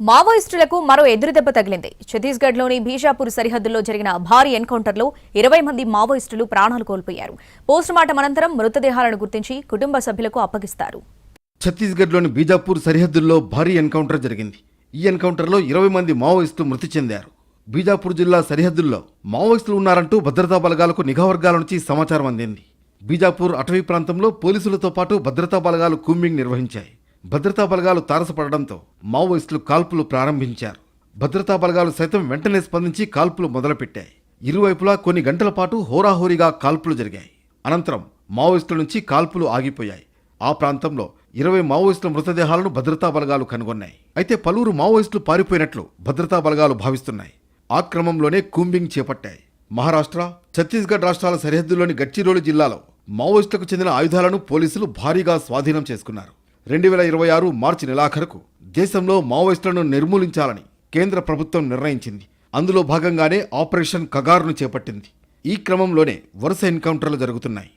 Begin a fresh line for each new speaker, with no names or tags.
మావోయిస్టులకు మరో ఎదురుదెబ్బ తగిలింది. ఛత్తీస్గఢ్లోని బీజాపూర్ సరిహద్దుల్లో జరిగిన భారీ ఎన్కౌంటర్లో ఇరవై మంది మావోయిస్టులు ప్రాణాలు కోల్పోయారు. పోస్టుమార్టం అనంతరం మృతదేహాలను గుర్తించి కుటుంబ సభ్యులకు అప్పగిస్తారు.
ఛత్తీస్గఢ్లోని బీజాపూర్ సరిహద్దుల్లో భారీ ఎన్కౌంటర్ జరిగింది. ఈ ఎన్కౌంటర్లో ఇరవై మంది మావోయిస్టులు మృతి చెందారు. బీజాపూర్ జిల్లా సరిహద్దుల్లో మావోయిస్టులు ఉన్నారంటూ భద్రతా బలగాలకు నిఘా వర్గాల నుంచి సమాచారం అందింది. బీజాపూర్ అటవీ ప్రాంతంలో పోలీసులతో పాటు భద్రతా బలగాలు కూంబింగ్ నిర్వహించాయి. భద్రతా బలగాలు తారసపడడంతో మావోయిస్టులు కాల్పులు ప్రారంభించారు. భద్రతా బలగాలు సైతం వెంటనే స్పందించి కాల్పులు మొదలుపెట్టాయి. ఇరువైపులా కొన్ని గంటల పాటు హోరాహోరీగా కాల్పులు జరిగాయి. అనంతరం మావోయిస్టుల నుంచి కాల్పులు ఆగిపోయాయి. ఆ ప్రాంతంలో ఇరవై మావోయిస్టుల మృతదేహాలను భద్రతా బలగాలు కనుగొన్నాయి. అయితే పలువురు మావోయిస్టులు పారిపోయినట్లు భద్రతా బలగాలు భావిస్తున్నాయి. ఆ క్రమంలోనే కూంబింగ్ చేపట్టాయి. మహారాష్ట్ర ఛత్తీస్గఢ్ రాష్ట్రాల సరిహద్దులోని గడ్చిరోలి జిల్లాలో మావోయిస్టులకు చెందిన ఆయుధాలను పోలీసులు భారీగా స్వాధీనం చేసుకున్నారు. రెండు వేల ఇరవై ఆరు మార్చి నెలాఖరుకు దేశంలో మావోయిస్టులను నిర్మూలించాలని కేంద్ర ప్రభుత్వం నిర్ణయించింది. అందులో భాగంగానే ఆపరేషన్ కగార్ను చేపట్టింది. ఈ క్రమంలోనే వరుస ఎన్కౌంటర్లు జరుగుతున్నాయి.